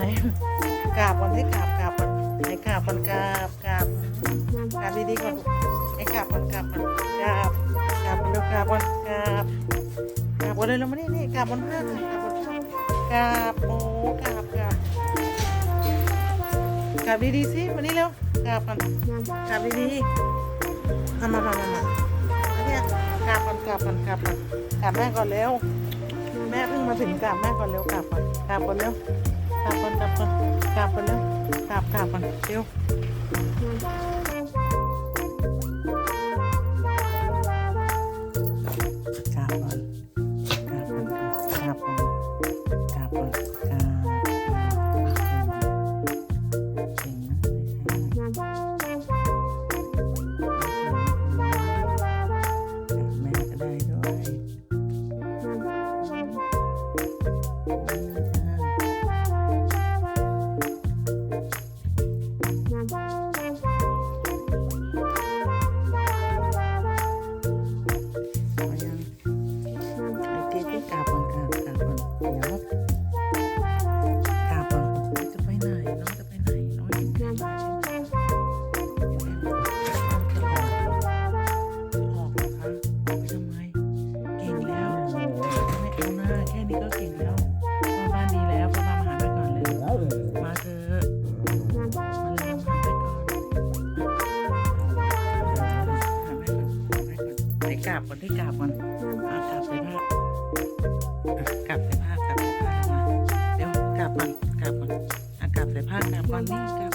ไหนกราบก่อนให้กราบกราบก่อนไหนกราบก่อนกราบกราบกราบดีๆก่อนไหนกราบก่อนกราบก่อนกราบกราบเร็วกราบก่อนกราบกราบก่อนเลยเราไม่ได้นี่กราบก่อนห้ากราบก่นกราบโอ้กราบกราบกราบดีๆสิมานี่เร็วกราบก่อนกราบดีๆมามามามาเนี่ยกราบก่อนกราบก่อนกราบก่อนกราบแม่ก่อนเร็วแม่เพิ่งมาถึงกราบแม่ก่อนเร็วกราบก่อนกราบก่อนเร็ว กลับก่อนกลับก่อนกลับก่อนเร็วกลับกลับก่อนเร็ว แค่นี้ก็เก่งแล้วพ่อบ้านดีแล้วพ่อบ้านมหาไปก่อนเลย มาเถอะมาเลยมาหาไปก่อนหาไปก่อนหาไปก่อนไหนกลับก่อนได้กราบก่อนกลับใส่ผ้ากลับใส่ผ้ากราบใส่ผ้เดี๋ยวกลับก่อนกลับก่อนกลับใส่ผ้ากลับก่อนนี่กราบ